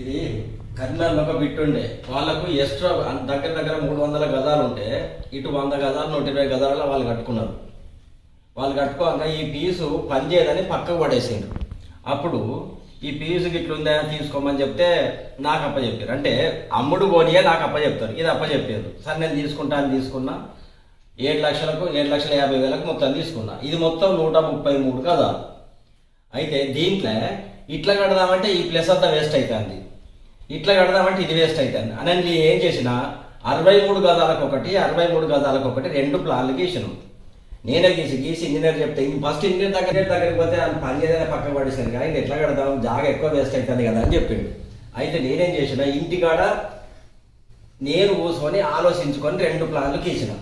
ఇది కర్నూలు ఒక బిట్టుండే. వాళ్ళకు ఎక్స్ట్రా దగ్గర దగ్గర మూడు వందల గదాలు ఉంటే ఇటు వంద గదాలు నూట ఇరవై గదాలలో వాళ్ళు కట్టుకున్నారు. వాళ్ళు కట్టుకోక ఈ పీసు పనిచేయదని పక్కకు పడేసిండ్రు. అప్పుడు ఈ పీసు ఇట్లుందా తీసుకోమని చెప్తే నాకు అప్పచెప్పారు. అంటే అమ్ముడు పోనీయే నాకు అప్ప చెప్తారు ఇది అప్పచెప్పారు. సరే నేను తీసుకుంటా అని తీసుకున్నా. ఏడు లక్షలకు ఏడు లక్షల యాభై వేలకు మొత్తం తీసుకున్నా. ఇది మొత్తం నూట ముప్పై మూడు కదా అయితే దీంట్లో ఇట్లా కడదామంటే ఈ ప్లస్ అంతా వేస్ట్ అవుతుంది ఇట్లా కడదామంటే ఇది వేస్ట్ అవుతుంది అని నేను ఏం చేసిన అరవై మూడు గదాలకు ఒకటి అరవై మూడు గదాలకు ఒకటి రెండు ప్లాన్లు గీసినాం. నేనే గీసి గీసి ఇంజనీర్ చెప్తే ఇంక ఫస్ట్ ఇంజనీర్ దగ్గర దగ్గరికి పోతే అది పని చేయదని పక్కన పడేసాను కానీ ఇది ఎట్లా కడదాం? జాగా ఎక్కువ వేస్ట్ అవుతుంది కదా అని చెప్పిండు. అయితే నేనేం చేసిన ఇంటికాడ నేను కూసుకొని ఆలోచించుకొని రెండు ప్లాన్లు గీసిన.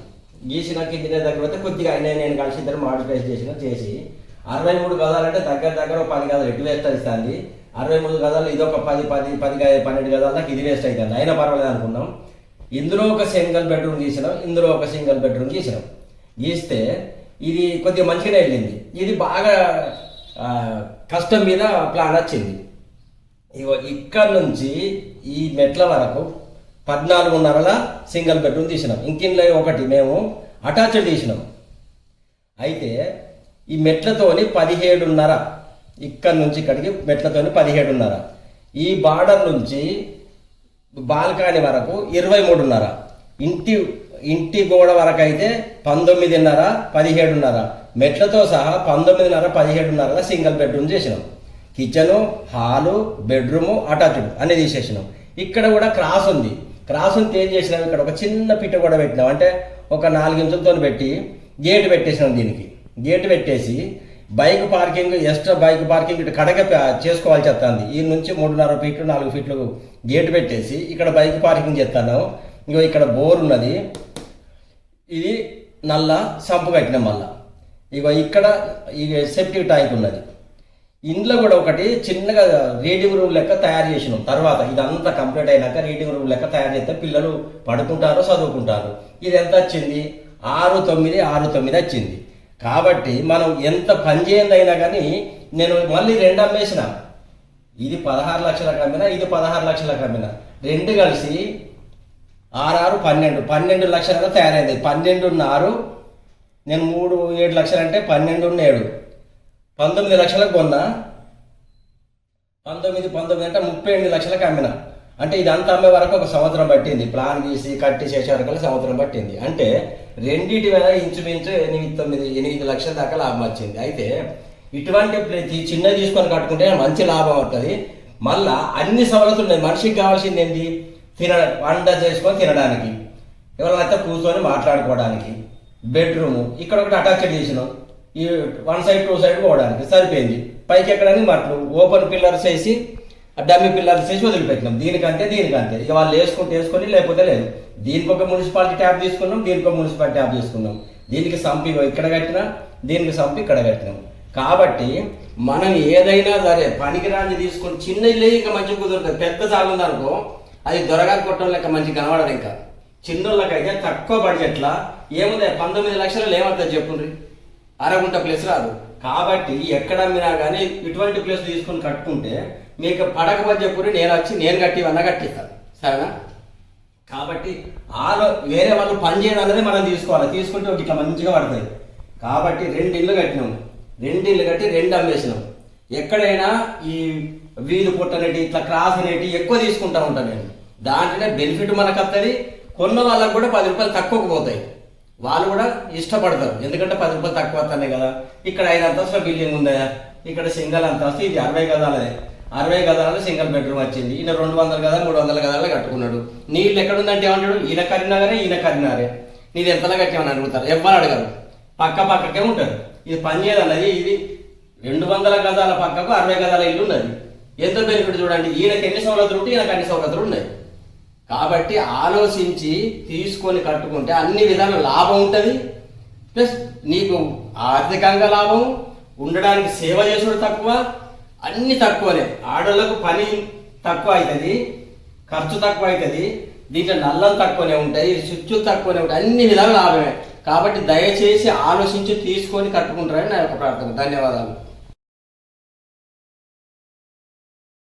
గీసినాక ఇంజనీర్ దగ్గర పోతే కొద్దిగా ఆయన నేను కలిసి ఇద్దరు మాడిఫై చేసిన చేసి అరవై మూడు గదాలంటే దగ్గర దగ్గర ఒక పది గదాలు ఎటు వేస్ట్ అవుతుంది అరవై మూడు గదాలు ఇది ఒక పది పది పది పన్నెండు గదాల దాకా ఇది వేస్ట్ అవుతుంది. అయినా పర్వాలేదు అనుకున్నాం ఇందులో ఒక సింగిల్ బెడ్రూమ్ గీసినాం ఇందులో ఒక సింగిల్ బెడ్రూమ్ గీసినాం. గీస్తే ఇది కొద్దిగా మంచిగానే వెళ్ళింది. ఇది బాగా కష్టం మీద ప్లాన్ వచ్చింది. ఇగో ఇక్కడ నుంచి ఈ మెట్ల వరకు పద్నాలుగున్నరల సింగిల్ బెడ్రూమ్ తీసినాం. ఇంకిన్లో ఒకటి మేము అటాచ్డ్ తీసినాం. అయితే ఈ మెట్లతోని పదిహేడున్నర. ఇక్కడ నుంచి ఇక్కడికి మెట్లతోని పదిహేడున్నర. ఈ బార్డర్ నుంచి బాల్కనీ వరకు ఇరవై మూడున్నర. ఇంటి ఇంటి గోడ వరకు అయితే పంతొమ్మిదిన్నర పదిహేడున్నర. మెట్లతో సహా పంతొమ్మిదిన్నర పదిహేడున్నర సింగిల్ బెడ్రూమ్ చేసినాం. కిచెను హాలు బెడ్రూము అటాచ్డ్ అనేది తీసేసినాం. ఇక్కడ కూడా క్రాస్ ఉంది. క్రాస్ ఉంది ఏం చేసినాం. ఇక్కడ ఒక చిన్న పిట్ట కూడా పెట్టినాం. అంటే ఒక నాలుగు ఇంచులతో పెట్టి గేట్ పెట్టేసినాం దీనికి. గేట్ పెట్టేసి bike parking extra bike parking ఇటు కడగ చేసుకోవాల్సి వస్తుంది ఈ నుంచి మూడున్నర ఫీట్లు నాలుగు ఫీట్లు గేట్ పెట్టేసి ఇక్కడ బైక్ పార్కింగ్ చేస్తాను ఇంకో ఇక్కడ బోర్ ఉన్నది. ఇది నల్ల సంపు కట్టినాం మళ్ళా ఇగో ఇక్కడ ఈ సెప్టిక్ ట్యాంక్ ఉన్నది. ఇంట్లో కూడా ఒకటి చిన్నగా రీడింగ్ రూమ్ లెక్క తయారు చేసినాం. తర్వాత ఇదంతా కంప్లీట్ అయినాక రీడింగ్ రూమ్ లెక్క తయారు చేస్తే పిల్లలు పడుకుంటారు చదువుకుంటారు. ఇది ఎంత వచ్చింది? ఆరు తొమ్మిది ఆరు తొమ్మిది వచ్చింది. కాబట్టి మనం ఎంత పని చేయండి అయినా కానీ నేను మళ్ళీ రెండు అమ్మేసిన. ఇది పదహారు లక్షలకు కమ్మిన ఇది పదహారు లక్షలకు కమ్మిన. రెండు కలిసి ఆరు పన్నెండు. పన్నెండు లక్షలుగా తయారైంది. పన్నెండు ఆరు నేను మూడు ఏడు లక్షలు అంటే పన్నెండు ఏడు పంతొమ్మిది లక్షలకు కొన్నా. పంతొమ్మిది పంతొమ్మిది అంటే ముప్పై ఎనిమిది లక్షలకు అమ్మినా అంటే ఇదంతా అమ్మే వరకు ఒక సంవత్సరం పట్టింది. ప్లాన్ చేసి కట్టి చేసే వరకు సంవత్సరం పట్టింది. అంటే రెండింటి మీద ఇంచుమించు ఎనిమిది తొమ్మిది ఎనిమిది లక్షల దాకా లాభం వచ్చింది. అయితే ఇటువంటి ప్రతి చిన్నది తీసుకొని కట్టుకుంటే మంచి లాభం అవుతుంది మళ్ళా అన్ని సవలతులు ఉన్నాయి. మనిషికి కావాల్సింది ఏంటి తిన వంట చేసుకొని తినడానికి. ఎవరైనా కూర్చొని మాట్లాడుకోవడానికి. బెడ్రూమ్. ఇక్కడ ఒకటి అటాచ్డ్ చేసినాం. ఈ వన్ సైడ్ టూ సైడ్ పోవడానికి. సరిపోయింది. పైకి ఎక్కడానికి మట్లు ఓపెన్ పిల్లర్స్ వేసి డమ్మి పిల్లర్స్ చేసి వదిలిపెట్టినాం. దీనికంటే దీనికంటే. ఇక వాళ్ళు వేసుకుంటే వేసుకొని లేకపోతే లేదు. దీనికి ఒక మున్సిపాలిటీ ట్యాప్ తీసుకున్నాం దీనికి ఒక మున్సిపాలిటీ ట్యాప్ తీసుకున్నాం. దీనికి సంపి ఇక్కడ కట్టినా దీనికి సంపి ఇక్కడ కట్టినాం. కాబట్టి మనం ఏదైనా సరే పనికిరాని తీసుకొని చిన్న ఇల్లు ఇంకా మంచిగా కుదురుతుంది. పెద్ద జాగుంది అనుకో అది దొరగాలి కొట్టడం లెక్క మంచి కనబడదు ఇంకా. చిన్నోళ్ళకైతే తక్కువ బడ్జెట్లా ఏముంది? పంతొమ్మిది లక్షలు ఏమవుతుంది చెప్పుండ్రి? అరగుంట ప్లేస్ రాదు. కాబట్టి ఎక్కడ అమ్మినా కానీ ఇటువంటి ప్లేస్ తీసుకొని కట్టుకుంటే మీకు పడకపోతే చెప్పుర్రి నేను వచ్చి నేను కట్టివన్నా కట్టిస్తాను సరేనా? కాబట్టి ఆలో వేరే వాళ్ళు పని చేయడం అనేది మనం తీసుకోవాలి. తీసుకుంటే ఒక ఇట్లా మంచిగా పడతాయి. కాబట్టి రెండు ఇల్లు కట్టినాం. రెండు ఇళ్ళు కట్టి రెండు అమ్మేసినాం. ఎక్కడైనా ఈ వీలు పుట్టనేటి ఇట్లా క్రాస్ అనేటి ఎక్కువ తీసుకుంటా ఉంటాను నేను. దాంట్లోనే బెనిఫిట్ మనకు వస్తుంది కొన్న వాళ్ళకు కూడా పది రూపాయలు తక్కువకు పోతాయి. వాళ్ళు కూడా ఇష్టపడతారు. ఎందుకంటే పది రూపాయలు తక్కువ వస్తున్నాయి కదా. ఇక్కడ ఐదు అంతస్తుల బిల్డింగ్ ఉందా? ఇక్కడ సింగల్ అంతస్తు ఇది అరవై గదాలదే అరవై గదాలలో సింగల్ బెడ్రూమ్ వచ్చింది. ఈయన రెండు వందల గదాలు మూడు వందల గదాలు కట్టుకున్నాడు. నీళ్ళు ఎక్కడుందంటే ఏమంటాడు? ఈయన కరీంనగరే ఈయన కరీంనగరే. నీది ఎంతలా కట్టామని అడుగుతారు. ఎవ్వరు అడగరు. పక్క పక్కకే ఉంటారు. ఇది పని చేయదన్నది ఇది. రెండు వందల గదాల పక్కకు అరవై గదాల ఇల్లు ఉన్నది. ఎంత బెనిఫిట్ చూడండి. ఈయనకి ఎన్ని సౌలతులు ఉంటే ఈయనకు అన్ని సౌలతులు ఉన్నాయి. కాబట్టి ఆలోచించి తీసుకొని కట్టుకుంటే అన్ని విధాల లాభం ఉంటుంది. ప్లస్ నీకు ఆర్థికంగా లాభం ఉండడానికి సేవ చేసుడు తక్కువ అన్ని తక్కువనే. ఆడోళ్ళకు పని తక్కువ అవుతుంది ఖర్చు తక్కువ అవుతుంది దీంట్లో నల్లం తక్కువనే ఉంటాయి స్విచ్లు తక్కువనే ఉంటాయి అన్ని విధాలు లాభమే. కాబట్టి దయచేసి ఆలోచించి తీసుకొని కట్టుకుంటారని నా యొక్క ప్రార్థన. ధన్యవాదాలు.